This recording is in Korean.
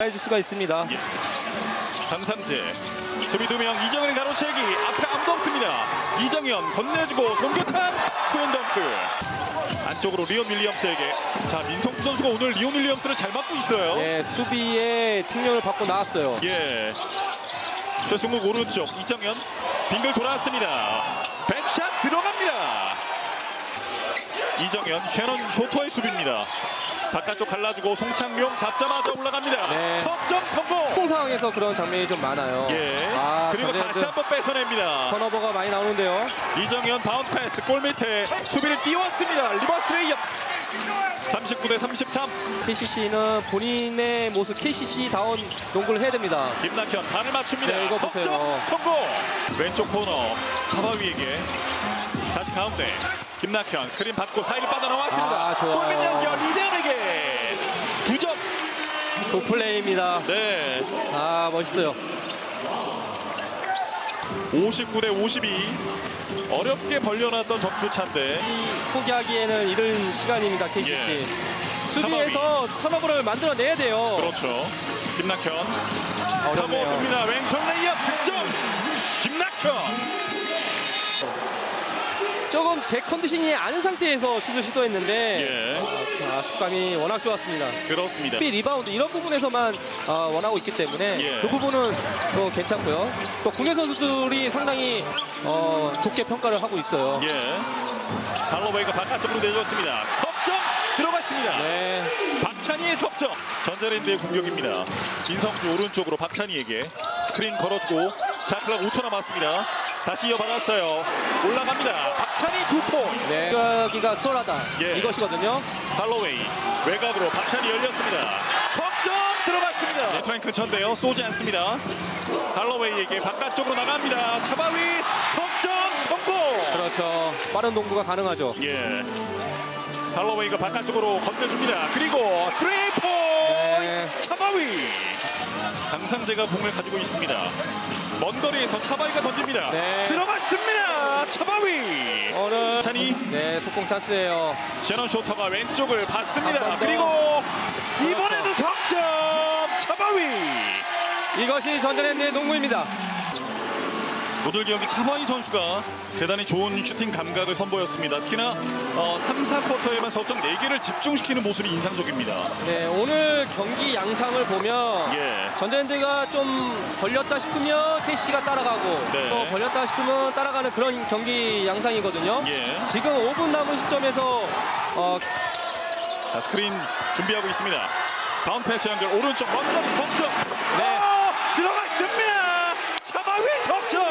해줄 수가 있습니다. 강상재 수비 두명 이정현이 가로채기. 앞에 아무도 없습니다. 이정현 건네주고 송교찬 수현 덩크 안쪽으로 리온 윌리엄스에게. 자 민성주 선수가 오늘 리온 윌리엄스를 잘 막고 있어요. 네, 수비에 특명을 받고 나왔어요. 예. 최승욱 오른쪽 이정현. 빙글 돌아왔습니다. 백샷 들어갑니다. 이정현 쉐넌 쇼터의 수비입니다 바깥쪽 갈라주고 송창용 잡자마자 올라갑니다 네. 석점 성공 공 상황에서 그런 장면이 좀 많아요. 예 아, 그리고 다시 한 번 뺏어냅니다 턴오버가 많이 나오는데요. 이정현 바운드 패스 골 밑에 수비를 띄웠습니다. 리버스 레이업. 39 대 33. KCC는 본인의 모습 KCC 다운 농구를 해야 됩니다. 김낙현 발을 맞춥니다. 네, 이거 석점 보세요. 성공. 왼쪽 코너 차바위에게 다시 가운데 김낙현 스크린 받고 사이를 빠져나왔습니다. 아, 좋아요. 골밑 연결 이대현에게 두 점. 그 플레이입니다. 네. 아 멋있어요. 59 대 52. 어렵게 벌려놨던 점수 차인데 이 포기하기에는 이른 시간입니다. KCC. 예. 수비에서 턴오버를 만들어내야 돼요. 그렇죠. 김낙현 어렵네요. 파고듭니다. 왼손 레이업 득점. 김낙현. 조금 제 컨디션이 아닌 상태에서 슛을 시도했는데 예. 자, 슛감이 워낙 좋았습니다. 그렇습니다. 수비 리바운드 이런 부분에서만 어, 원하고 있기 때문에 예. 그 부분은 또 괜찮고요. 또 국내 선수들이 상당히 어, 좋게 평가를 하고 있어요. 예. 할로웨이가 바깥쪽으로 내줬습니다. 석점 들어갔습니다. 네, 박찬희의 석점. 전자랜드의 공격입니다. 인성주 오른쪽으로 박찬희에게 스크린 걸어주고 자클락 5초 남았습니다. 다시 이어받았어요. 올라갑니다. 박찬희. 여기가 쏠하다 예. 이것이거든요. 할로웨이 외곽으로 박찬희 열렸습니다. 석점 들어갔습니다. 네, 프랭크 천대요. 쏘지 않습니다. 할로웨이에게 바깥쪽으로 나갑니다. 차바위 석점 성공. 그렇죠. 빠른 동부가 가능하죠. 예. 할로웨이가 바깥쪽으로 건네줍니다. 그리고 포인트 네. 차바위. 강상재가 공을 가지고 있습니다. 먼 거리에서 차바위가 던집니다. 네. 들어갔습니다. 차바위. 네 속공 찬스예요. 셔넌 쇼터가 왼쪽을 한 봤습니다. 더. 그리고 그렇죠. 이번에도 석점 차바위. 이것이 전자랜드의 농구입니다. 노들경기 차범희 선수가 대단히 좋은 슈팅 감각을 선보였습니다. 특히나 어, 3, 4쿼터에만 서점 4개를 집중시키는 모습이 인상적입니다. 네, 오늘 경기 양상을 보면 예. 전자랜드가 좀 걸렸다 싶으면 캐시가 따라가고 네. 또 걸렸다 싶으면 따라가는 그런 경기 양상이거든요. 예. 지금 5분 남은 시점에서 어... 자, 스크린 준비하고 있습니다. 다운 패스 연결 오른쪽 먼거리 석점 네. 아, 들어갔습니다. 차범희 석점